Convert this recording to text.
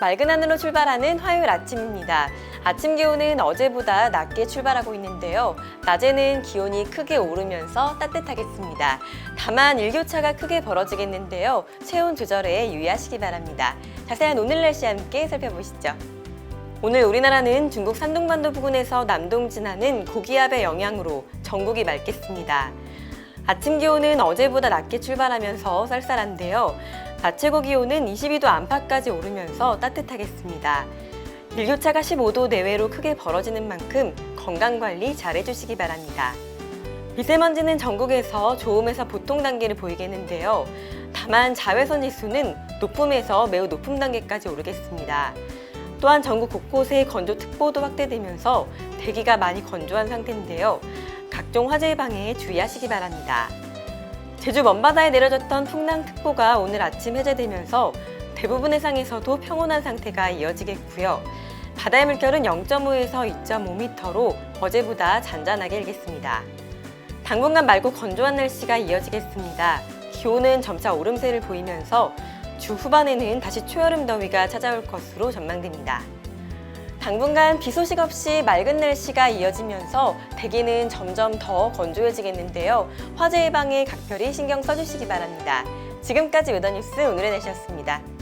맑은 하늘로 출발하는 화요일 아침입니다. 아침 기온은 어제보다 낮게 출발하고 있는데요. 낮에는 기온이 크게 오르면서 따뜻하겠습니다. 다만 일교차가 크게 벌어지겠는데요. 체온 조절에 유의하시기 바랍니다. 자세한 오늘 날씨 함께 살펴보시죠. 오늘 우리나라는 중국 산둥반도 부근에서 남동 진하는 고기압의 영향으로 전국이 맑겠습니다. 아침 기온은 어제보다 낮게 출발하면서 쌀쌀한데요. 낮 최고 기온은 22도 안팎까지 오르면서 따뜻하겠습니다. 일교차가 15도 내외로 크게 벌어지는 만큼 건강관리 잘 해주시기 바랍니다. 미세먼지는 전국에서 좋음에서 보통 단계를 보이겠는데요. 다만 자외선 지수는 높음에서 매우 높음 단계까지 오르겠습니다. 또한 전국 곳곳에 건조특보도 확대되면서 대기가 많이 건조한 상태인데요. 각종 화재 예방에 주의하시기 바랍니다. 제주 먼바다에 내려졌던 풍랑특보가 오늘 아침 해제되면서 대부분 해상에서도 평온한 상태가 이어지겠고요. 바다의 물결은 0.5에서 2.5m로 어제보다 잔잔하게 일겠습니다. 당분간 맑고 건조한 날씨가 이어지겠습니다. 기온은 점차 오름세를 보이면서 주 후반에는 다시 초여름 더위가 찾아올 것으로 전망됩니다. 당분간 비 소식 없이 맑은 날씨가 이어지면서 대기는 점점 더 건조해지겠는데요. 화재 예방에 각별히 신경 써주시기 바랍니다. 지금까지 웨더뉴스 오늘의 날씨였습니다.